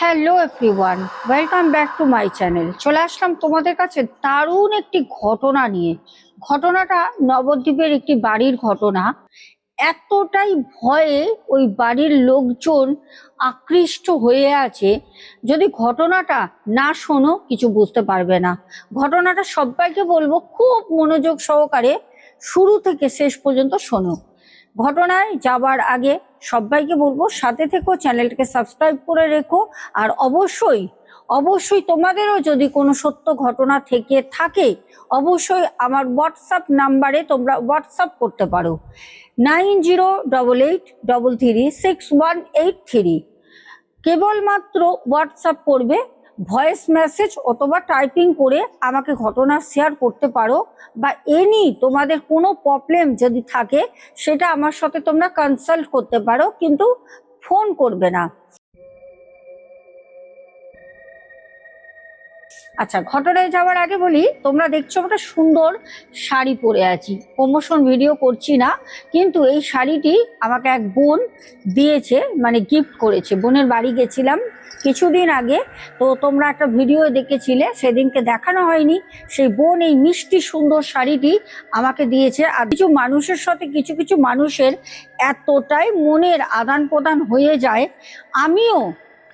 Hello everyone welcome back to my channel চলে আসলাম তোমাদের কাছে দারুণ একটি ঘটনা নিয়ে। ঘটনাটা নবদ্বীপের একটি বাড়ির ঘটনা। এতটাই ভয়ে ওই বাড়ির লোকজন আকৃষ্ট হয়ে আছে, যদি ঘটনাটা না শোনো, কিছু বুঝতে পারবে না। ঘটনাটা সবাইকে বলব, খুব মনোযোগ সহকারে শুরু থেকে শেষ পর্যন্ত শোনো। ঘটনায় যাবার আগে সবাইকে বলব, সাথে থেকেও চ্যানেলটাকে সাবস্ক্রাইব করে রেখো। আর অবশ্যই অবশ্যই তোমাদেরও যদি কোনো সত্য ঘটনা থেকে থাকে, অবশ্যই আমার হোয়াটসঅ্যাপ নাম্বারে তোমরা হোয়াটসঅ্যাপ করতে পারো। Nine zero double eight double three six one eight three. কেবলমাত্র হোয়াটসঅ্যাপ করবে ভয়েস মেসেজ অথবা টাইপিং করে আমাকে ঘটনা শেয়ার করতে পারো বা এনি তোমাদের কোনো প্রবলেম যদি থাকে, সেটা আমার সাথে তোমরা কনসাল্ট করতে পারো, কিন্তু ফোন করবে না। আচ্ছা ঘটনায় যাওয়ার আগে বলি, তোমরা দেখছ একটা সুন্দর শাড়ি পরে আছি। প্রমোশন ভিডিও করছি না, কিন্তু এই শাড়িটি আমাকে এক বোন দিয়েছে মানে গিফট করেছে। বোনের বাড়ি গেছিলাম কিছুদিন আগে, তো তোমরা একটা ভিডিও দেখেছিলে, সেদিনকে দেখানো হয়নি। সেই বোন এই মিষ্টি সুন্দর শাড়িটি আমাকে দিয়েছে। আর কিছু মানুষের সাথে, কিছু কিছু মানুষের এতটাই মনের আদান প্রদান হয়ে যায়। আমিও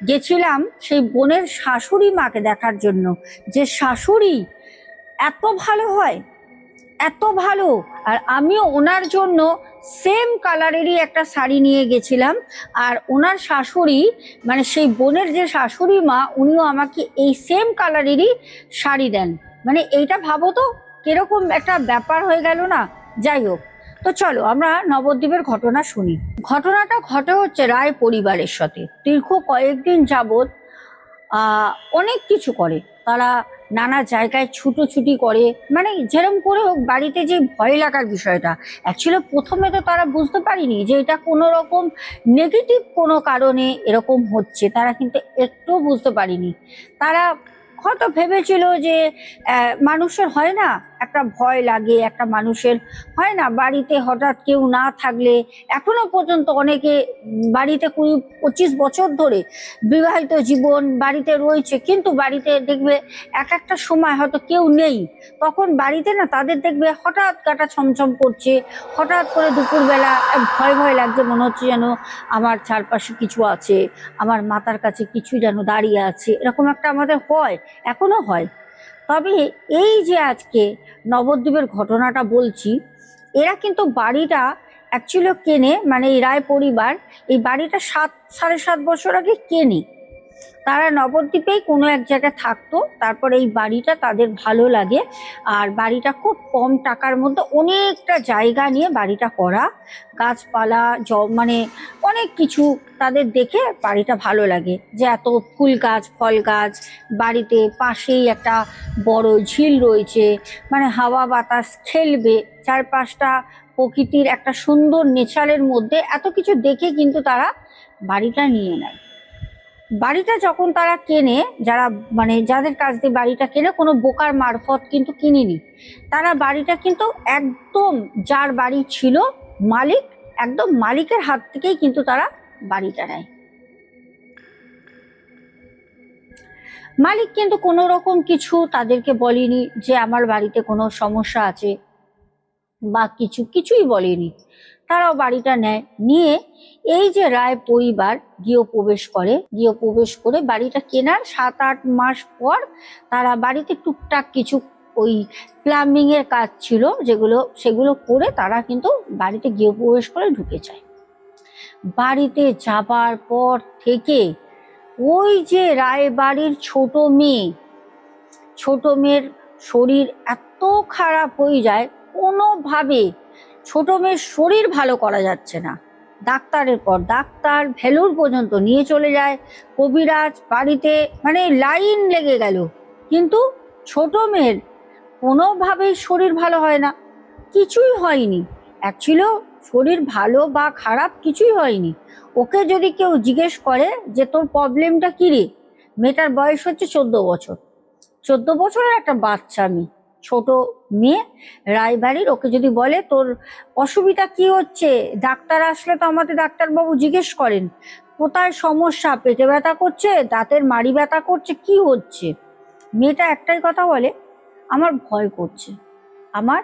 গেছিলাম সেই বোনের শাশুড়ি মাকে দেখার জন্য। যে শাশুড়ি এত ভালো হয়, এত ভালো। আর আমিও ওনার জন্য সেম কালারেরই একটা শাড়ি নিয়ে গেছিলাম। আর ওনার শাশুড়ি মানে সেই বোনের যে শাশুড়ি মা, উনিও আমাকে এই সেম কালারেরই শাড়ি দেন। মানে এইটা ভাবো তো, কীরকম একটা ব্যাপার হয়ে গেল না? যাই হোক। তো চলো, আমরা নবদ্বীপের ঘটনা শুনি। ঘটনাটা ঘটে হচ্ছে রায় পরিবারের সাথে। দীর্ঘ কয়েকদিন যাবৎ অনেক কিছু করে। তারা নানা জায়গায় ছুটোছুটি করে। মানে যেরকম করে হোক, বাড়িতে যে ভয় লাগার বিষয়টা অ্যাকচুয়ালি প্রথমে তো তারা বুঝতে পারিনি যে এটা কোনো রকম নেগেটিভ কোনো কারণে এরকম হচ্ছে। তারা কিন্তু একটুও বুঝতে পারিনি। তারা হয়তো ভেবেছিল যে মানুষের হয় না একটা ভয় লাগে, একটা মানুষের হয় না? বাড়িতে হঠাৎ কেউ না থাকলে এখনও পর্যন্ত অনেকে বাড়িতে কুড়ি পঁচিশ বছর ধরে বিবাহিত জীবন বাড়িতে রয়েছে, কিন্তু বাড়িতে দেখবে এক একটা সময় হয়তো কেউ নেই। তখন বাড়িতে না তাদের দেখবে হঠাৎ কাটা ছমছম করছে, হঠাৎ করে দুপুরবেলা ভয় ভয় লাগছে, মনে হচ্ছে যেন আমার চারপাশে কিছু আছে, আমার মাথার কাছে কিছু যেন দাঁড়িয়ে আছে, এরকম একটা আমাদের হয়, এখনও হয়। তবে এই যে আজকে নবদ্বীপের ঘটনাটা বলছি, এরা কিন্তু বাড়িটা অ্যাকচুয়ালি কেনে মানে এই রায় পরিবার, এই বাড়িটা সাত, সাড়ে সাত বছর আগে কেনে। তারা নবদ্বীপেই কোনো এক জায়গায় থাকতো, তারপর এই বাড়িটা তাদের ভালো লাগে। আর বাড়িটা খুব কম টাকার মধ্যে অনেকটা জায়গা নিয়ে বাড়িটা করা। গাছপালা জ মানে অনেক কিছু তাদের দেখে বাড়িটা ভালো লাগে। যে এত ফুল গাছ, ফল গাছ, বাড়িতে পাশেই একটা বড় ঝিল রয়েছে মানে হাওয়া বাতাস খেলবে। চারপাশটা প্রকৃতির একটা সুন্দর নেচারের মধ্যে এত কিছু দেখে কিন্তু তারা বাড়িটা নিয়ে নেয়। বাড়িটা যখন তারা কেনে, যারা মানে যাদের কাছ দিয়ে বাড়িটা কেনে, কোনো বোকার মারফত কিন্তু কিনেনি। তারা বাড়িটা কিন্তু একদম যার বাড়ি ছিল মালিক, একদম মালিকের হাত থেকেই কিন্তু তারা বাড়িটা নেয়। মালিক কিন্তু কোনো রকম কিছু তাদেরকে বলেনি যে আমার বাড়িতে কোনো সমস্যা আছে বা কিছু, কিছুই বলেনি। তারাও বাড়িটা নেয়, নিয়ে এই যে রায় পরিবার গৃহপ্রবেশ করে গৃহপ্রবেশ করে বাড়িটা কেনার সাত আট মাস পর তারা বাড়িতে টুকটাক কিছু ওই প্লাম্বিং এর কাজ ছিল যেগুলো, সেগুলো করে তারা কিন্তু বাড়িতে গৃহপ্রবেশ করে ঢুকে যায়। বাড়িতে যাবার পর থেকে ওই যে রায় বাড়ির ছোট মেয়ে, ছোট মেয়ের শরীর এত খারাপ হয়ে যায়, কোনোভাবে ছোট মেয়ের শরীর ভালো করা যাচ্ছে না। ডাক্তারের পর ডাক্তার ভেলুর পর্যন্ত নিয়ে চলে যায়। কবিরাজ বাড়িতে মানে লাইন লেগে গেল। কিন্তু ছোট মেয়ের কোনোভাবেই শরীর ভালো হয় না। কিছুই হয়নি। অ্যাকচুয়ালি শরীর ভালো বা খারাপ কিছুই হয়নি। ওকে যদি কেউ জিজ্ঞেস করে যে, তোর প্রবলেমটা কী রে? মেয়েটার বয়স হচ্ছে চোদ্দ বছর। চোদ্দ বছরের একটা বাচ্চা মেয়ে। ছোট মেয়ে, রায়বাড়ির। ওকে যদি বলে, তোর অসুবিধা কি হচ্ছে? ডাক্তার আসলে তো আমাদের ডাক্তারবাবু জিজ্ঞেস করেন, কোথায় সমস্যা? পেটে ব্যথা করছে? দাঁতের মাড়ি ব্যথা করছে? কি হচ্ছে? মেয়েটা একটাই কথা বলে, আমার ভয় করছে, আমার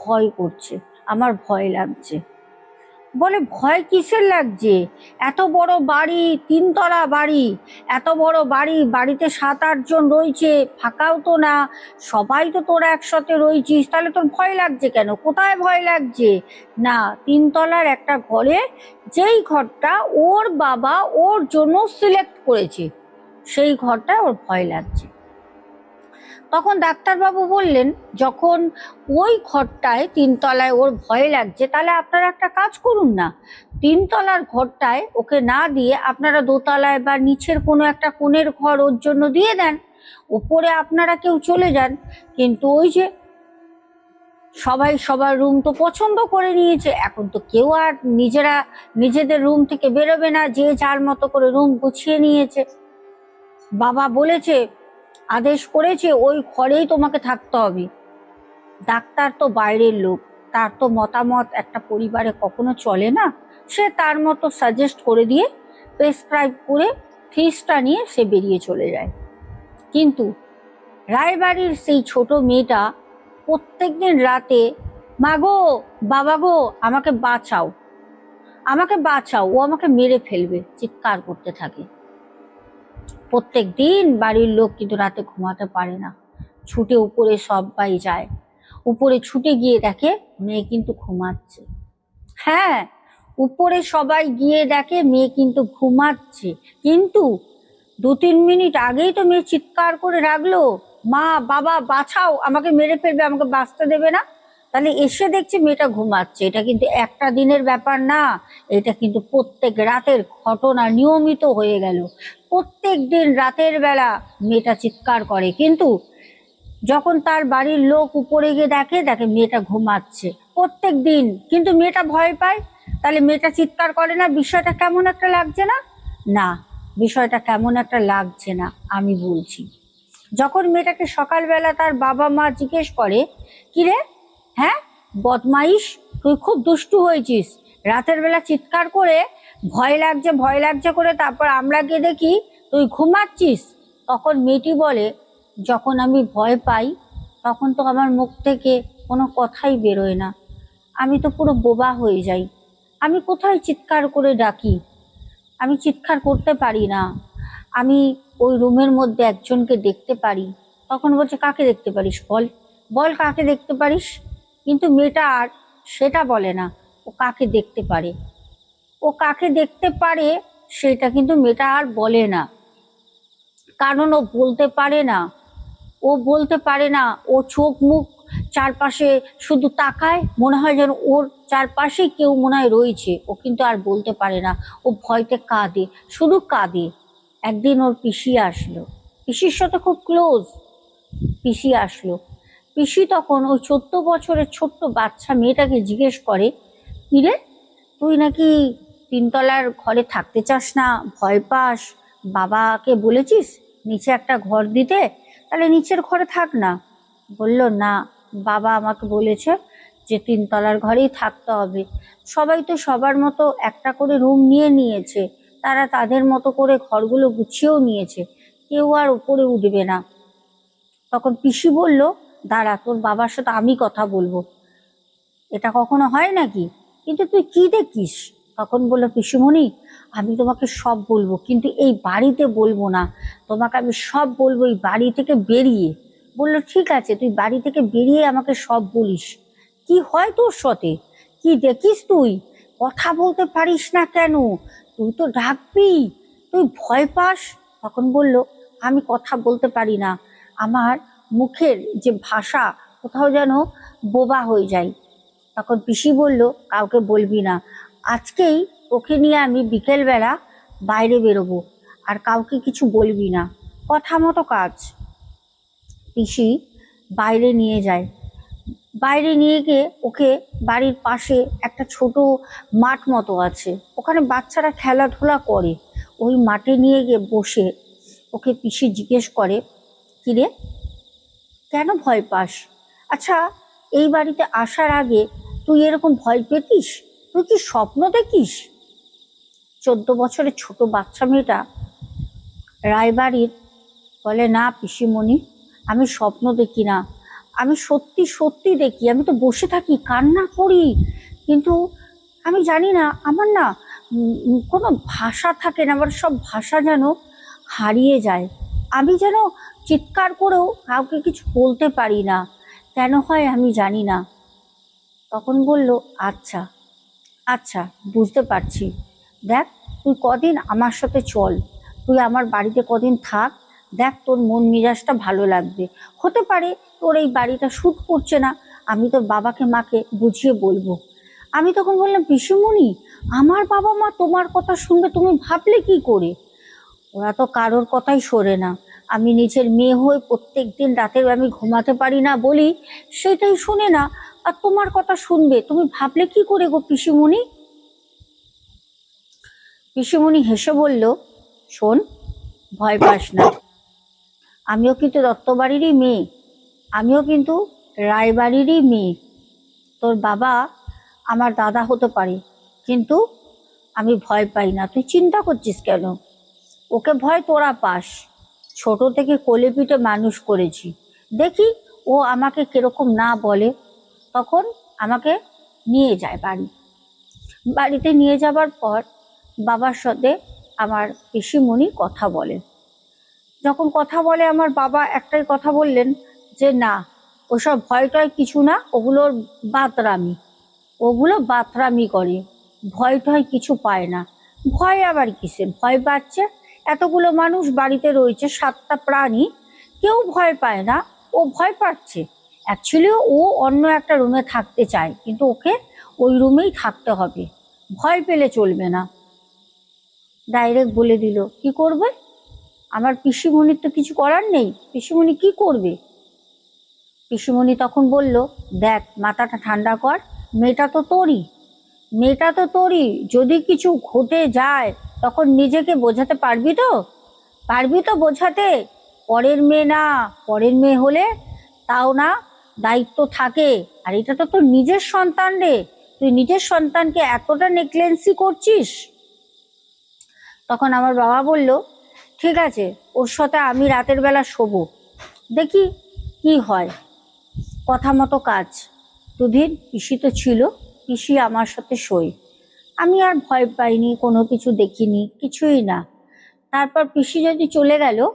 ভয় করছে, আমার ভয় লাগছে। বলে ভয় কিসের লাগছে? এত বড় বাড়ি, তিনতলা বাড়ি, এত বড় বাড়ি, বাড়িতে সাত আটজন রয়েছে, ফাঁকাও তো না। সবাই তো তোরা একসাথে রয়েছিস, তাহলে তোর ভয় লাগছে কেন? কোথায় ভয় লাগছে? না, তিনতলার একটা ঘরে যেই ঘরটা ওর বাবা ওর জন্য সিলেক্ট করেছে, সেই ঘরটায় ওর ভয় লাগছে। তখন ডাক্তারবাবু বললেন, যখন ওই ঘরটায় তিনতলায় ওর ভয় লাগছে, তাহলে আপনারা একটা কাজ করুন না। তিনতলার ঘরটায় ওকে না দিয়ে আপনারা দোতলায় বা নিচের কোনো একটা কোণের ঘর ওর জন্য দিয়ে দেন। ওপরে আপনারা কেউ চলে যান। কিন্তু ওই যে সবাই সবার রুম তো পছন্দ করে নিয়েছে, এখন তো কেউ আর নিজেরা, নিজেদের রুম থেকে বেরোবে না, যে যার মতো করে রুম গুছিয়ে নিয়েছে। বাবা বলেছে আদেশ করেছে, ওই ঘরেই তোমাকে থাকতে হবে। ডাক্তার তো বাইরের লোক, তার তো মতামত একটা পরিবারে কখনো চলে না। সে তার মতো সাজেস্ট করে দিয়ে প্রেসক্রাইব করে ফিসটা নিয়ে সে বেরিয়ে চলে যায়। কিন্তু রায়বাড়ির সেই ছোট মেয়েটা প্রত্যেকদিন রাতে, মা গো, বাবা গো, আমাকে বাঁচাও। আমাকে বাঁচাও, ও আমাকে মেরে ফেলবে। চিৎকার করতে থাকে। প্রত্যেক দিন বাড়ির লোক কিন্তু রাতে ঘুমাতে পারে না। ছুটে উপরে সবাই যায়। উপরে ছুটে গিয়ে দেখে মেয়ে কিন্তু ঘুমাচ্ছে। হ্যাঁ উপরে সবাই গিয়ে দেখে মেয়ে কিন্তু ঘুমাচ্ছে। কিন্তু দু তিন মিনিট আগেই তো মেয়ে চিৎকার করে রাখল মা, বাবা, বাঁচাও, আমাকে মেরে ফেলবে, আমাকে বাঁচতে দেবে না? তাহলে এসে দেখছে মেয়েটা ঘুমাচ্ছে। এটা কিন্তু একটা দিনের ব্যাপার না, এটা কিন্তু প্রত্যেক রাতের ঘটনা নিয়মিত হয়ে গেল। প্রত্যেক দিন রাতের বেলা মেয়েটা চিৎকার করে। কিন্তু যখন তার বাড়ির লোক উপরে গিয়ে দেখে দেখে মেয়েটা ঘুমাচ্ছে প্রত্যেক দিন। কিন্তু মেয়েটা ভয় পায়। তাহলে মেয়েটা চিৎকার করে না, বিষয়টা কেমন একটা লাগছে না? না, বিষয়টা কেমন একটা লাগছে না, আমি বলছি। যখন মেয়েটাকে সকালবেলা তার বাবা মা জিজ্ঞেস করে কিরে হ্যাঁ? বদমাইশ? তুই খুব দুষ্টু হয়েছিস। রাতের বেলা চিৎকার করে ভয় লাগছে ভয় লাগছে করে তারপর আমরা গিয়ে দেখি তুই ঘুমাচ্ছিস। তখন মেয়েটি বলে, যখন আমি ভয় পাই, তখন তো আমার মুখ থেকে কোনো কথাই বেরোয় না। আমি তো পুরো বোবা হয়ে যাই। আমি কোথায় চিৎকার করে ডাকি? আমি চিৎকার করতে পারি না। আমি ওই রুমের মধ্যে একজনকে দেখতে পারি। তখন বলছে, কাকে দেখতে পারিস বল? বল কাকে দেখতে পারিস? কিন্তু মেয়েটা আর সেটা বলে না। ও কাকে দেখতে পারে? ও কাকে দেখতে পারে সেটা কিন্তু মেয়েটা আর বলে না। কারণ ও বলতে পারে না। ও বলতে পারে না। ও চোখ মুখ চারপাশে শুধু তাকায়, মনে হয় যেন ওর চারপাশে কেউ মনে হয় রয়েছে। ও কিন্তু আর বলতে পারে না। ও ভয়তে কাঁদে, শুধু কাঁদে। একদিন ওর পিসি আসলো। পিসির সাথে খুব ক্লোজ পিসি আসলো। পিসি তখন ওই চোদ্দ বছরের ছোট্ট বাচ্চা মেয়েটাকে জিজ্ঞেস করে কিরে তুই নাকি তিনতলার ঘরে থাকতে চাস না, ভয় পাস, বাবাকে বলেছিস নিচে একটা ঘর দিতে? তাহলে নিচের ঘরে থাক না। বলল, না, বাবা আমাকে বলেছে যে তিনতলার ঘরেই থাকতে হবে। সবাই তো সবার মতো একটা করে রুম নিয়ে নিয়েছে। তারা তাদের মতো করে ঘরগুলো গুছিয়েও নিয়েছে। কেউ আর উপরে উঠবে না। তখন পিসি বলল, দাঁড়া, তোর বাবার সাথে আমি কথা বলব। এটা কখনো হয় নাকি? কিন্তু তুই কি দেখিস? তখন বলল, পিসিমণি, আমি তোমাকে সব বলব, কিন্তু এই বাড়িতে বলব না। তোমাকে আমি সব বলব এই বাড়ি থেকে বেরিয়ে। বলল, ঠিক আছে, তুই বাড়ি থেকে বেরিয়ে আমাকে সব বলিস। কি হয় তোর সাথে? কি দেখিস তুই? কথা বলতে পারিস না কেন? তুই তো ডাকবি। তুই ভয় পাস? তখন বলল, আমি কথা বলতে পারি না। আমার মুখের যে ভাষা, কোথাও যেন বোবা হয়ে যায়। তখন পিসি বলল, কাউকে বলবি না। আজকেই ওকে নিয়ে আমি বিকেলবেলা বাইরে বেরোবো, আর কাউকে কিছু বলবি না। কথা মতো কাজ। পিসি বাইরে নিয়ে যায়। বাইরে নিয়ে গিয়ে ওকে বাড়ির পাশে একটা ছোট মাঠ মতো আছে। ওখানে বাচ্চারা খেলাধুলা করে। ওই মাঠে নিয়ে গিয়ে বসে ওকে পিসি জিজ্ঞেস করে, কিরে, কেন ভয় পাস? আচ্ছা এই বাড়িতে আসার আগে তুই এরকম ভয় পেতিস? তুই কি স্বপ্ন দেখিস? চোদ্দ বছরের ছোট বাচ্চা মেয়েটা রায়বাড়ির বলে, না পিসিমণি, আমি স্বপ্ন দেখি না। আমি সত্যি সত্যি দেখি। আমি তো বসে থাকি, কান্না করি। কিন্তু আমি জানি না, আমার না কোনো ভাষা থাকে না। আমার সব ভাষা যেন হারিয়ে যায়। আমি যেন চিৎকার করেও কাউকে কিছু বলতে পারি না। কেন হয় আমি জানি না। তখন বলল আচ্ছা আচ্ছা বুঝতে পারছি। দেখ, তুই কদিন আমার সাথে চল। তুই আমার বাড়িতে কদিন থাক। দেখ, তোর মন মেজাজটা ভালো লাগবে। হতে পারে তোর এই বাড়িটা শ্যুট করছে না। আমি তোর বাবাকে, মাকে বুঝিয়ে বলব। আমি তখন বললাম, পিসুমণি, আমার বাবা মা তোমার কথা শুনবে, তুমি ভাবলে কি করে? ওরা তো কারোর কথাই সরে না। আমি নিজের মেয়ে হয়ে প্রত্যেক দিন রাতের আমি ঘুমাতে পারি না বলি সেটাই শুনে না। আর তোমার কথা শুনবে। তুমি ভাবলে কি করে গো পিসিমণি? পিসিমণি হেসে বলল, শোন, ভয় পাস না। আমিও কিন্তু দত্তবাড়িরই মেয়ে। আমিও কিন্তু রায়বাড়িরই মেয়ে। তোর বাবা আমার দাদা হতে পারে, কিন্তু আমি ভয় পাই না। তুই চিন্তা করছিস কেন? ওকে ভয় তোরা পাস। ছোট থেকে কোলে পিঠে মানুষ করেছি। দেখি ও আমাকে কীরকম না বলে তখন আমাকে নিয়ে যায় বাড়ি। বাড়িতে নিয়ে যাবার পর বাবার সাথে আমার পিসিমণি কথা বলে। যখন কথা বলে আমার বাবা একটাই কথা বললেন যে, না, ওসব ভয় টয় কিছু না ওগুলোর বাতরামি। ওগুলো বাতরামি করে। ভয় টয় কিছু পায় না। ভয় আবার কিসের ভয় পাচ্ছে? এতগুলো মানুষ বাড়িতে রয়েছে, সাতটা প্রাণী। কেউ ভয় পায় না, ও ভয় পাচ্ছে। অ্যাকচুয়ালি ও অন্য একটা রুমে থাকতে চায়, কিন্তু ওকে ওই রুমেই থাকতে হবে। ভয় পেলে চলবে না। ডাইরেক্ট বলে দিল, কি করবে? আমার পিসিমণির তো কিছু করার নেই। পিসিমণি কি করবে? পিসিমণি তখন বলল, দেখ, মাথাটা ঠান্ডা কর, মেয়েটা তো তোরই। মেয়েটা তো তোরই। যদি কিছু ঘটে যায়, তখন নিজেকে বোঝাতে পারবি তো? পারবি তো বোঝাতে। পরের মেয়ে না, পরের মেয়ে হলে তাও না দায়িত্ব থাকে। আর এটা তো তোর নিজের সন্তান রে। তুই নিজের সন্তানকে এতটা নেকলেন্সি করছিস? তখন আমার বাবা বলল, ঠিক আছে, ওর সাথে আমি রাতের বেলা শোবো। দেখি কি হয়। কথা মতো কাজ। দুদিন পিসি তো ছিল, পিসি আমার সাথে শোয়। আমি আর ভয় পাইনি, কোনো কিছু দেখিনি, কিছুই না। তারপর পিসি যদি চলে গেল,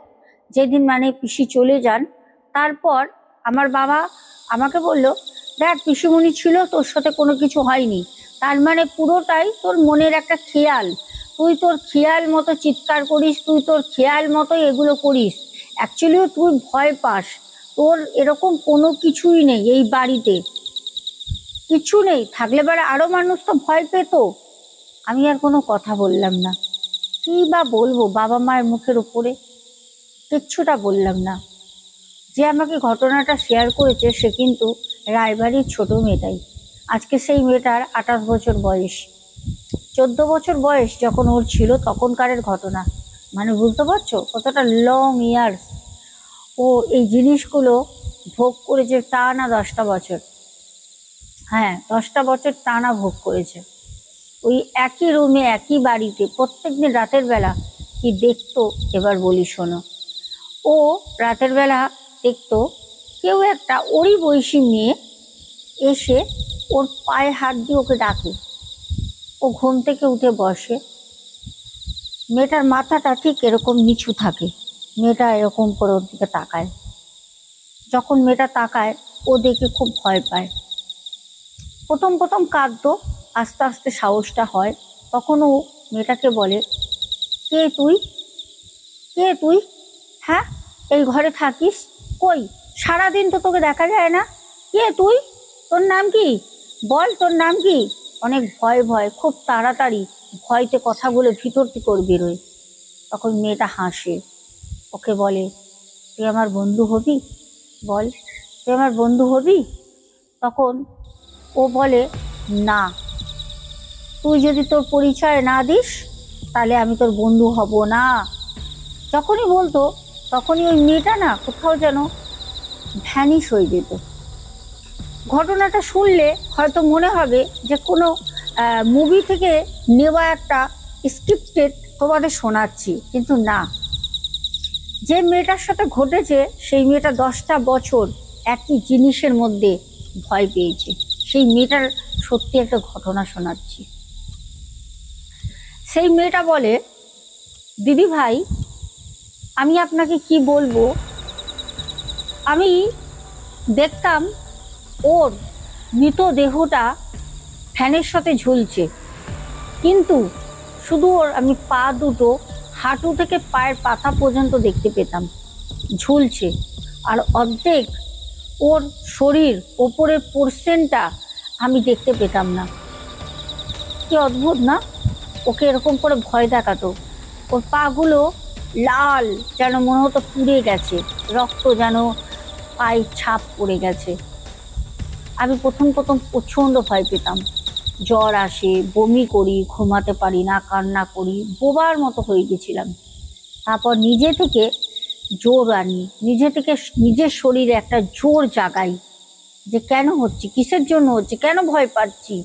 যেদিন মানে পিসি চলে যান, তারপর আমার বাবা আমাকে বলল, দেখ, পিসিমণি ছিল, তোর সাথে কোনো কিছু হয়নি। তার মানে পুরোটাই তোর মনের একটা খেয়াল। তুই তোর খেয়াল মতো চিৎকার করিস, তুই তোর খেয়াল মতো এগুলো করিস। অ্যাকচুয়ালিও তুই ভয় পাস। তোর এরকম কোনো কিছুই নেই এই বাড়িতে। কিছু নেই। থাকলে বেড়া আরও মানুষ তো ভয় পেত। আমি আর কোনো কথা বললাম না। কি বা বলব বাবা মায়ের মুখের উপরে? কিচ্ছুটা বললাম না। যে আমাকে ঘটনাটা শেয়ার করেছে সে কিন্তু রায়বাড়ির ছোট মেয়েটাই। আজকে সেই মেয়েটার আঠাশ বছর বয়স। চোদ্দ বছর বয়স যখন ওর ছিল তখনকারের ঘটনা। মানে বুঝতে পারছ? কতটা লং ইয়ার্স ও এই জিনিসগুলো ভোগ করেছে টানা দশটা বছর। হ্যাঁ দশটা বছর টানা ভোগ করেছে। ওই একই রুমে একই বাড়িতে প্রত্যেক দিন রাতের বেলা কি দেখতো? এবার বলি শোনো। ও রাতের বেলা দেখতো, কেউ একটা ওরই বয়সী মেয়ে এসে ওর পায়ে হাত দিয়ে ওকে ডাকে। ও ঘুম থেকে উঠে বসে। মেয়েটার মাথাটা ঠিক এরকম নিচু থাকে, মেয়েটা এরকম করে ওর দিকে তাকায়। যখন মেয়েটা তাকায়, ও দেখে খুব ভয় পায়। প্রথম প্রথম কাঁদতো, আস্তে আস্তে সাহসটা হয়। তখন ও মেয়েটাকে বলে, কে তুই? কে তুই? হ্যাঁ এই ঘরে থাকিস? কই? সারাদিন তো তোকে দেখা যায় না। কে তুই? তোর নাম কি? বল তোর নাম কি? অনেক ভয় ভয়, খুব তাড়াতাড়ি। ভয়তে কথাগুলো ভিতর ভিতর বেরোয়। তখন মেয়েটা হাসে। ওকে বলে, তুই আমার বন্ধু হবি? বল, তুই আমার বন্ধু হবি? তখন ও বলে, না। তুই যদি তোর পরিচয় না দিস, তাহলে আমি তোর বন্ধু হব না। যখনই বলতো তখনই ওই মেয়েটা না কোথাও যেন ভ্যানিশ হয়ে যেত। ঘটনাটা শুনলে হয়তো মনে হবে যে কোনো মুভি থেকে নেওয়া একটা স্ক্রিপ্টেড তোমাদের শোনাচ্ছি, কিন্তু না। যে মেয়েটার সাথে ঘটেছে, সেই মেয়েটা দশটা বছর একই জিনিসের মধ্যে ভয় পেয়েছে। সেই মেয়েটার সত্যি একটা ঘটনা শোনাচ্ছি। সেই মেয়েটা বলে দিদি ভাই আমি আপনাকে কি বলব? আমি দেখতাম ওর মৃতদেহটা ফ্যানের সাথে ঝুলছে। কিন্তু শুধু ওর আমি পা দুটো হাঁটু থেকে পায়ের পাতা পর্যন্ত দেখতে পেতাম। ঝুলছে। আর অর্ধেক ওর শরীর ওপরের পোর্শনটা আমি দেখতে পেতাম না। কি অদ্ভুত না? ওকে এরকম করে ভয় দেখাতো। ওর পাগুলো লাল, যেন মনে হতো পুড়ে গেছে, রক্ত যেন পায়ে ছাপ পড়ে গেছে। আমি প্রথম প্রথম প্রচণ্ড ভয় পেতাম। জ্বর আসে, বমি করি, ঘুমাতে পারি না, কান্না করি, বোবার মতো হয়ে গেছিলাম। তারপর নিজে থেকে জোর আনি, নিজে থেকে নিজের শরীরে একটা জোর জাগাই যে কেন হচ্ছে, কিসের জন্য হচ্ছে, কেন ভয় পাচ্ছি?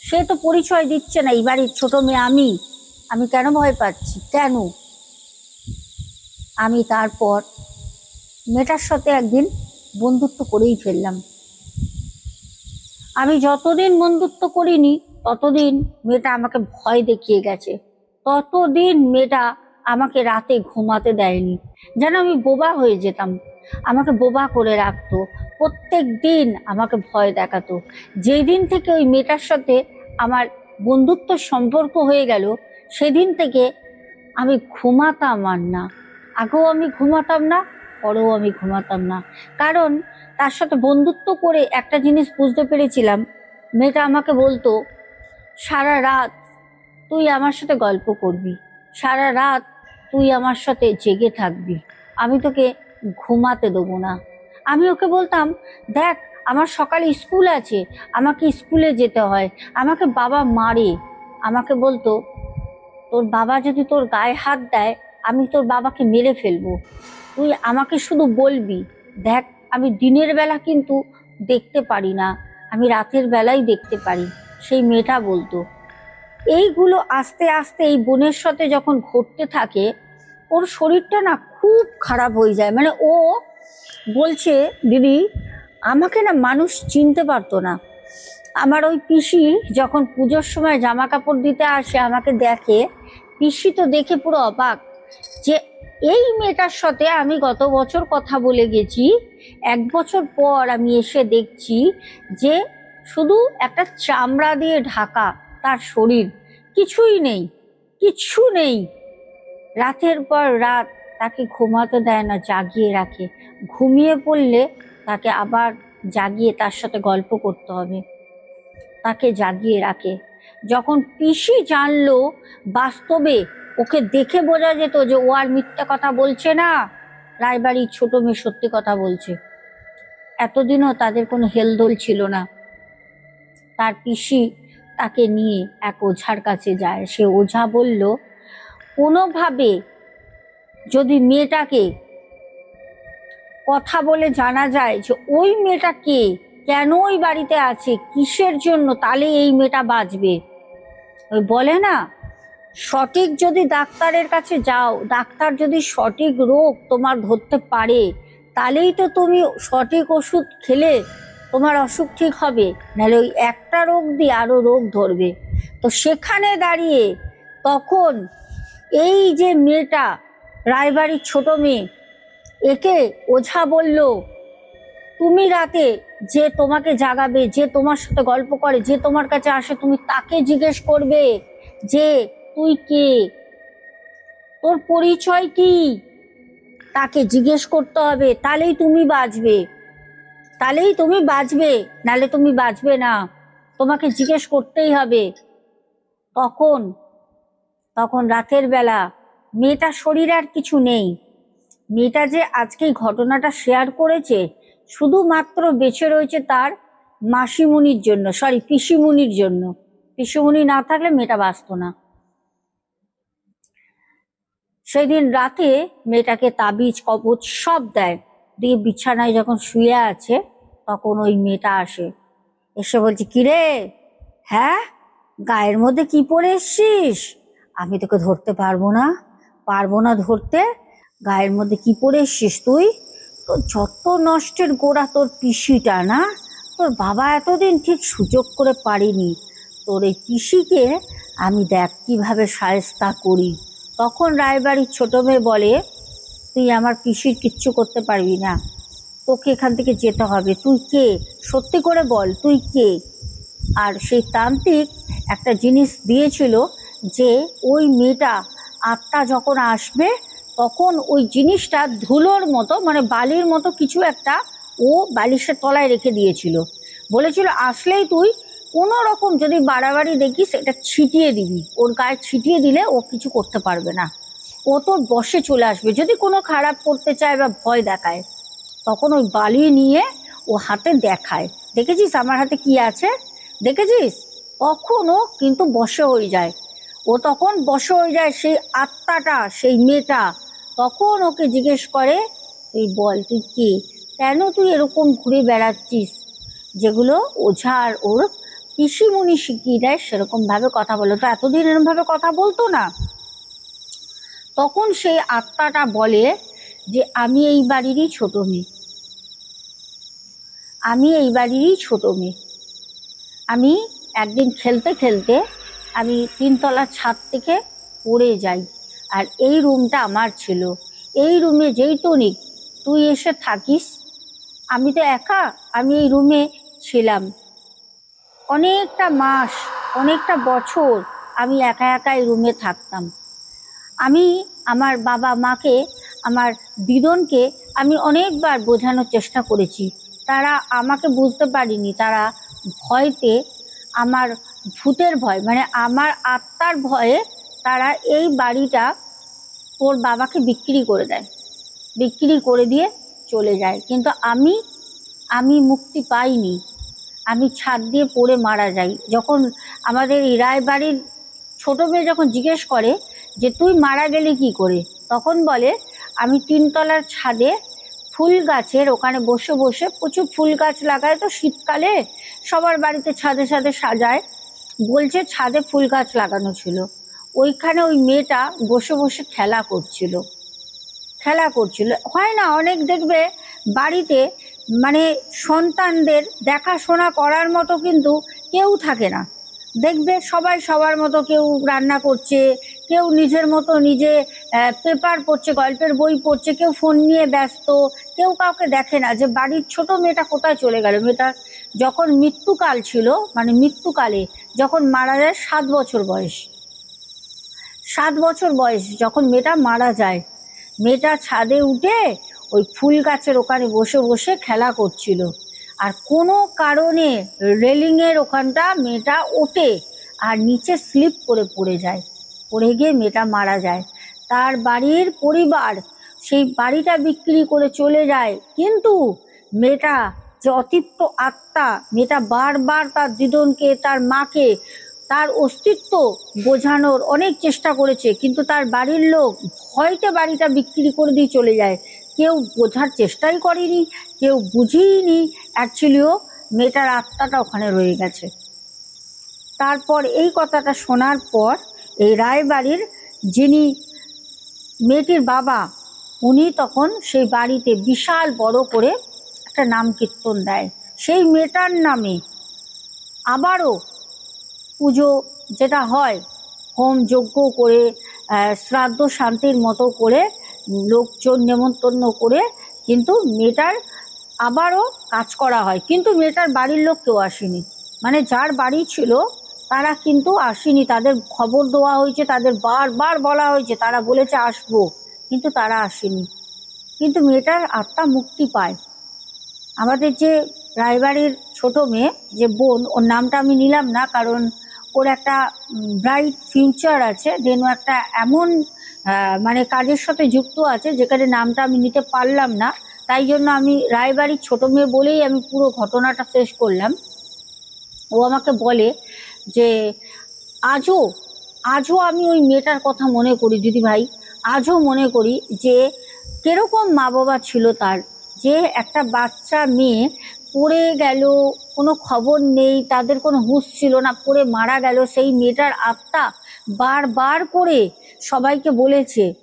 সে তো পরিচয় দিচ্ছে না, এই বাড়ির ছোটো মেয়ে আমি আমি কেন ভয় পাচ্ছি? কেন? আমি তারপর মেয়েটার সাথে একদিন বন্ধুত্ব করেই ফেললাম। আমি যতদিন বন্ধুত্ব করিনি, ততদিন মেয়েটা আমাকে ভয় দেখিয়ে গেছে। ততদিন মেয়েটা আমাকে রাতে ঘুমাতে দেয়নি। যেন আমি বোবা হয়ে যেতাম। আমাকে বোবা করে রাখতো। প্রত্যেক দিন আমাকে ভয় দেখাতো। যেই দিন থেকে ওই মেয়েটার সাথে আমার বন্ধুত্ব সম্পর্ক হয়ে গেল, সেদিন থেকে আমি ঘুমাতাম আর না। আগেও আমি ঘুমাতাম না, পরেও আমি ঘুমাতাম না। কারণ তার সাথে বন্ধুত্ব করে একটা জিনিস বুঝতে পেরেছিলাম। মেয়েটা আমাকে বলতো, সারা রাত তুই আমার সাথে গল্প করবি, সারা রাত তুই আমার সাথে জেগে থাকবি, আমি তোকে ঘুমাতে দেবো না। আমি ওকে বলতাম, দেখ, আমার সকালে স্কুল আছে, আমাকে স্কুলে যেতে হয়, আমাকে বাবা মারে। আমাকে বলতো, তোর বাবা যদি তোর গায়ে হাত দেয় আমি তোর বাবাকে মেরে ফেলব। তুই আমাকে শুধু বলবি, দেখ, আমি দিনের বেলা কিন্তু দেখতে পারি না, আমি রাতের বেলাই দেখতে পারি, সেই মেয়েটা বলতো। এইগুলো আস্তে আস্তে এই বোনের সাথে যখন ঘটতে থাকে, ওর শরীরটা না খুব খারাপ হয়ে যায়। মানে ও বলছে, দিদি, আমাকে না মানুষ চিনতে পারতো না। আমার ওই পিসি যখন পুজোর সময় জামা কাপড় দিতে আসে, আমাকে দেখে, পিসি তো দেখে পুরো অবাক। যে এই মেয়েটার সাথে আমি গত বছর কথা বলে গেছি, এক বছর পর আমি এসে দেখছি যে শুধু একটা চামড়া দিয়ে ঢাকা তার শরীর, কিছুই নেই, কিচ্ছু নেই। রাতের পর রাত তাকে ঘুমাতে দেয় না, জাগিয়ে রাখে। ঘুমিয়ে পড়লে তাকে আবার জাগিয়ে তার সাথে গল্প করতে হবে। তাকে জাগিয়ে রাখে। যখন পিসি জানলো বাস্তবে ওকে দেখে বোঝা যেত যে ও আর মিথ্যা কথা বলছে না। রায়বাড়ির ছোট মেয়ে সত্যি কথা বলছে। এতদিনও তাদের কোনো হেলদোল ছিল না। তার পিসি তাকে নিয়ে এক ওঝার কাছে যায়। সে ওঝা বলল, কোনোভাবে যদি মেয়েটাকে কথা বলে জানা যায় যে ওই মেয়েটা কে, কেন ওই বাড়িতে আছে, কিসের জন্য তাহলে এই মেয়েটা বাঁচবে? ওই বলে না। সঠিক যদি ডাক্তারের কাছে যাও, ডাক্তার যদি সঠিক রোগ তোমার ধরতে পারে, তাহলেই তো তুমি সঠিক ওষুধ খেলে তোমার অসুখ ঠিক হবে। নাহলে ওই একটা রোগ দিয়ে আরও রোগ ধরবে। তো সেখানে দাঁড়িয়ে তখন এই যে মেয়েটা, রায়বাড়ির ছোট মেয়ে, একে ওঝা বলল, তুমি রাতে যে তোমাকে জাগাবে, যে তোমার সাথে গল্প করে, যে তোমার কাছে আসে, তুমি তাকে জিজ্ঞেস করবে যে তুই কে? তোর পরিচয় কি? তাকে জিজ্ঞেস করতে হবে, তাহলেই তুমি বাঁচবে। তাহলেই তুমি বাঁচবে নালে তুমি বাঁচবে না। তোমাকে জিজ্ঞেস করতেই হবে। তখন তখন রাতের বেলা মেয়েটার শরীর আর কিছু নেই। মেয়েটা যে আজকে ঘটনাটা শেয়ার করেছে, শুধুমাত্র বেঁচে রয়েছে তার মাসিমুনির জন্য সরি পিসিমুনির জন্য। পিসিমুনি না থাকলে মেয়েটা বাঁচত না। সেদিন রাতে মেয়েটাকে তাবিজ, কবচ সব দেয়। দিয়ে বিছানায় যখন শুয়ে আছে, তখন ওই মেয়েটা আসে। এসে বলছে, কিরে? হ্যাঁ? গায়ের মধ্যে কি পরে এসছিস? আমি তোকে ধরতে পারব না। পারব না ধরতে। গায়ের মধ্যে কি পরে এসছিস তুই? তোর যত নষ্টের গোড়া তোর পিসিটা না? তোর বাবা এতদিন ঠিক সুযোগ করে পারিনি। তোর এই পিসিকে আমি দেখ কীভাবে সায়স্তা করি। তখন রায়বাড়ির ছোট মেয়ে বলে, তুই আমার পিসির কিচ্ছু করতে পারবি না। তোকে এখান থেকে যেতে হবে। তুই কে? সত্যি করে বল, তুই কে? আর সেই তান্ত্রিক একটা জিনিস দিয়েছিল যে, ওই মেয়েটা আত্মা যখন আসবে, তখন ওই জিনিসটা ধুলোর মতো মানে বালির মতো কিছু একটা ও বালিশের তলায় রেখে দিয়েছিল। বলেছিল, আসলেই তুই কোনো রকম যদি বাড়াবাড়ি দেখিস এটা ছিটিয়ে দিবি। ওর গায়ে ছিটিয়ে দিলে ও কিছু করতে পারবে না। ও তোর বসে চলে আসবে। যদি কোনো খারাপ করতে চায় বা ভয় দেখায়, তখন ওই বালি নিয়ে ও হাতে দেখায়। দেখেছিস আমার হাতে কি আছে? দেখেছিস? কখনো কিন্তু বসে হয়ে যায়। ও তখন বসে হয়ে যায় সেই আত্মাটা, সেই মেয়েটা। তখন ওকে জিজ্ঞেস করে, তুই বল, তুই কে? কেন তুই এরকম ঘুরে বেড়াচ্ছিস? যেগুলো ওঝার ওর পিসিমণি শিখিয়ে দেয় সেরকমভাবে কথা বলে তো এতদিন এরকমভাবে কথা বলতো না। তখন সেই আত্মাটা বলে যে, আমি এই বাড়িরই ছোট মেয়ে। আমি এই বাড়িরই ছোট মেয়ে। আমি একদিন খেলতে খেলতে আমি তিনতলার ছাদ থেকে পড়ে যাই। আর এই রুমটা আমার ছিল। এই রুমে যেই টনিক তুই এসে থাকিস। আমি তো একা, আমি এই রুমে ছিলাম। অনেকটা মাস, অনেকটা বছর আমি একা একাই রুমে থাকতাম। আমি আমার বাবা মাকে, আমার দিদনকে আমি অনেকবার বোঝানোর চেষ্টা করেছি। তারা আমাকে বুঝতে পারিনি, তারা ভয়তে আমার ভূতের ভয় মানে আমার আত্মার ভয়ে তারা এই বাড়িটা ওর বাবাকে বিক্রি করে দেয়। বিক্রি করে দিয়ে চলে যায়। কিন্তু আমি আমি মুক্তি পাইনি। আমি ছাদ দিয়ে পড়ে মারা যাই। যখন আমাদের এই রায়বাড়ির ছোটো মেয়ে যখন জিজ্ঞেস করে যে, তুই মারা গেলি কি করে? তখন বলে, আমি তিনতলার ছাদে ফুল গাছের ওখানে বসে বসে প্রচুর ফুল গাছ লাগায় তো শীতকালে, সবার বাড়িতে ছাদে ছাদে সাজায়। বলছে, ছাদে ফুল গাছ লাগানো ছিল। ওইখানে ওই মেয়েটা বসে বসে খেলা করছিল। খেলা করছিল। হয় না, অনেক দেখবে বাড়িতে মানে সন্তানদের দেখাশোনা করার মতো কিন্তু কেউ থাকে না। দেখবে সবাই সবার মতো কেউ রান্না করছে, কেউ নিজের মতো নিজে পেপার পড়ছে, গল্পের বই পড়ছে, কেউ ফোন নিয়ে ব্যস্ত, কেউ কাউকে দেখে না যে বাড়ির ছোট মেয়েটা কোথায় চলে গেল। মেয়েটা যখন মৃত্যুকাল ছিল মানে মৃত্যুকালে যখন মারা যায় সাত বছর বয়স। সাত বছর বয়স যখন মেয়েটা মারা যায়, মেয়েটা ছাদে উঠে ওই ফুল গাছের ওখানে বসে বসে খেলা করছিল। আর কোনো কারণে রেলিংয়ের ওখানটা মেয়েটা ওঠে আর নিচে স্লিপ করে পড়ে যায়, পড়ে গিয়ে মেয়েটা মারা যায়। তার বাড়ির পরিবার সেই বাড়িটা বিক্রি করে চলে যায়, কিন্তু মেয়েটা যে অতিপ্ত আত্মা, মেয়েটা বারবার তার দিদনকে, তার মাকে, তার অস্তিত্ব বোঝানোর অনেক চেষ্টা করেছে, কিন্তু তার বাড়ির লোক ভয়তে বাড়িটা বিক্রি করে দিয়ে চলে যায়। কেউ বোঝার চেষ্টাই করেনি, কেউ বুঝিয়েনি অ্যাকচুয়ালিও মেয়েটার আত্মাটা ওখানে রয়ে গেছে। তারপর এই কথাটা শোনার পর এই রায়বাড়ির যিনি মেয়েটির বাবা, উনি তখন সেই বাড়িতে বিশাল বড় করে একটা নাম কীর্তন দেয়। সেই মেয়েটার নামে আবারও পুজো যেটা হয়, হোম যজ্ঞ করে শ্রাদ্ধ শান্তির মতো করে লোকজন নেমন্তন্ন করে কিন্তু মেয়েটার আবারও কাজ করা হয়। কিন্তু মেয়েটার বাড়ির লোক কেউ আসেনি। মানে যার বাড়ি ছিল, তারা কিন্তু আসেনি। তাদের খবর দেওয়া হয়েছে, তাদের বারবার বলা হয়েছে, তারা বলেছে আসব, কিন্তু তারা আসেনি। কিন্তু মেয়েটার আত্মা মুক্তি পায়। আমাদের যে রায়বাড়ির ছোট মেয়ে, যে বোন, ওর নামটা আমি নিলাম না, কারণ ওর একটা ব্রাইট ফিউচার আছে। দেন একটা এমন মানে কাজের সাথে যুক্ত আছে, যেখানে নামটা আমি নিতে পারলাম না। তাই জন্য আমি রায়বাড়ির ছোট মেয়ে বলেই আমি পুরো ঘটনাটা শেষ করলাম। ও আমাকে বলে যে, আজও আজও আমি ওই মেয়েটার কথা মনে করি দিদি ভাই আজও মনে করি যে, কেরকম মা বাবা ছিল তার। যে একটা বাচ্চা মেয়ে পড়ে গেল, কোনো খবর নেই, তাদের কোনো হুঁশ ছিল না, পড়ে মারা গেল, সেই মেয়েটার আত্মা বারবার করে সবাইকে বলেছে,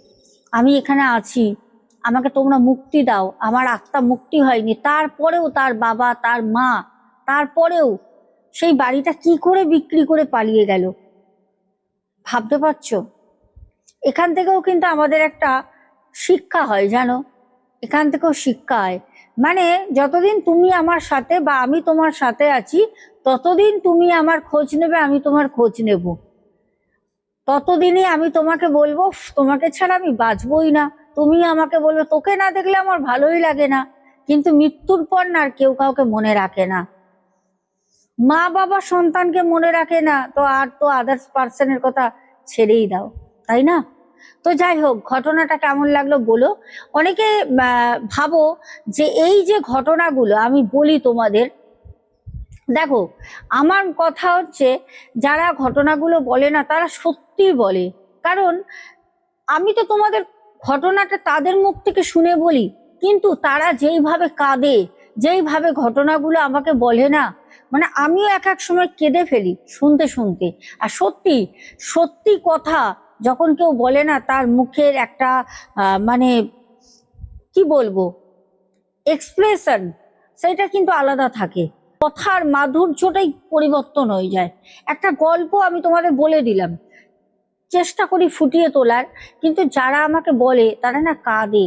আমি এখানে আছি, আমাকে তোমরা মুক্তি দাও। আমার আত্মা মুক্তি হয়নি। তারপরেও তার বাবা, তার মা, তারপরেও সেই বাড়িটা কি করে বিক্রি করে পালিয়ে গেল? ভাবতে পারছ? এখান থেকেও কিন্তু আমাদের একটা শিক্ষা হয়, জানো? এখান থেকেও শিক্ষা হয়। মানে যতদিন তুমি আমার সাথে বা আমি তোমার সাথে আছি, ততদিন তুমি আমার খোঁজ নেবে, আমি তোমার খোঁজ নেব। ততদিনই আমি তোমাকে বলব তোমাকে ছাড়া আমি বাঁচবই না। তুমি আমাকে বলবে, তোকে না দেখলে আমার ভালোই লাগে না। কিন্তু মৃত্যুর পর না আর কেউ কাউকে মনে রাখে না। মা বাবা সন্তানকে মনে রাখে না, তো আর তো আদার্স পার্সনের কথা ছেড়েই দাও, তাই না? তো যাই হোক, ঘটনাটা কেমন লাগল বলো। অনেকে ভাবো যে এই যে ঘটনাগুলো, আমি বলি তোমাদের। দেখো, আমার কথা হচ্ছে, যারা ঘটনাগুলো বলে না, তারা সত্যি বলে। কারণ আমি তো তোমাদের ঘটনাটা তাদের মুখ থেকে শুনে বলি, কিন্তু তারা যেইভাবে কাঁদে, যেইভাবে ঘটনাগুলো আমাকে বলে না মানে আমিও এক এক সময় কেঁদে ফেলি শুনতে শুনতে। আর সত্যি সত্যি কথা যখন কেউ বলে না, তার মুখের একটা মানে কি বলব এক্সপ্রেশন সেটা কিন্তু আলাদা থাকে। কথার মাধুর্যটাই পরিবর্তন হয়ে যায়। একটা গল্প আমি তোমাদের বলে দিলাম। চেষ্টা করি ফুটিয়ে তোলার, কিন্তু যারা আমাকে বলে তারা না কাঁদে,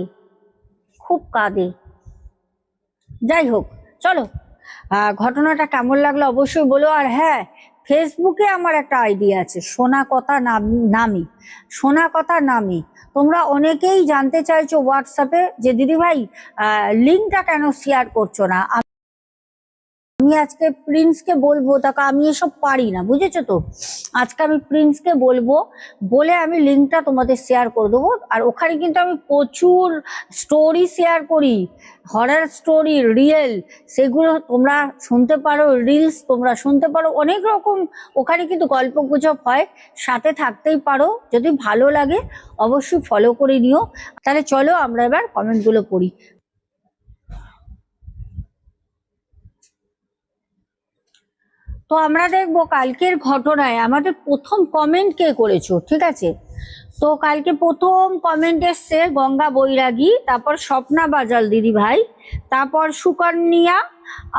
খুব কাঁদে। যাই হোক, চলো। ঘটনাটা কেমন লাগল অবশ্যই বলো। আর হ্যাঁ ফেসবুকে আমার একটা আইডিয়া আছে, সোনা কথা নাম- সোনা কথা নামি। তোমরা অনেকেই জানতে চাইছো হোয়াটসঅ্যাপে যে দিদি ভাই লিঙ্কটা কেন শেয়ার করছ না? আমি আজকে প্রিন্সকে বলব, তাকে আমি এসব পারি না, বুঝেছ তো? আজকে আমি প্রিন্সকে বলব, বলে আমি লিঙ্কটা তোমাদের শেয়ার করে দেবো, আর ওখানে কিন্তু আমি প্রচুর স্টোরি শেয়ার করি হরার স্টোরি রিয়েল সেগুলো তোমরা শুনতে পারো রিলস তোমরা শুনতে পারো, অনেক রকম ওখানে কিন্তু গল্প গুজব হয়, সাথে থাকতেই পারো, যদি ভালো লাগে অবশ্যই ফলো করে নিও। তাহলে চলো আমরা এবার কমেন্টগুলো পড়ি। তো আমরা দেখব কালকের ঘটনায় আমাদের প্রথম কমেন্ট কে করেছ, ঠিক আছে? তো কালকে প্রথম কমেন্ট এসছে গঙ্গা বৈরাগী, তারপর স্বপ্না বাজাল দিদি ভাই, তারপর সুকন্যা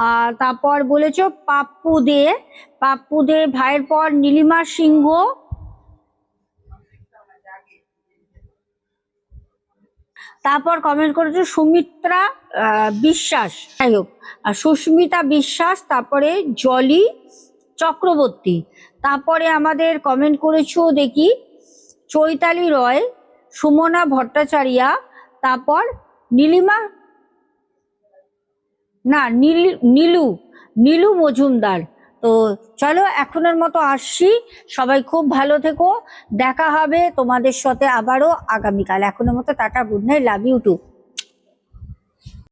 আর তারপর বলেছ পাপ্পু দে পাপ্পু দে ভাইয়ের পর নীলিমা সিংহ তারপর কমেন্ট করেছ সুমিত্রা বিশ্বাস। যাই হোক সুস্মিতা বিশ্বাস, তারপরে জলি চক্রবর্তী। তারপরে আমাদের কমেন্ট করেছ দেখি চৈতালি রয়, সুমনা ভট্টাচারিয়া, তারপর নীলিমা, না, নীল- নীলু নীলু মজুমদার। তো চলো এখনের মতো আসছি। সবাই খুব ভালো থেকো। দেখা হবে তোমাদের সাথে আবারও আগামীকাল। এখনের মতো tata good night love you too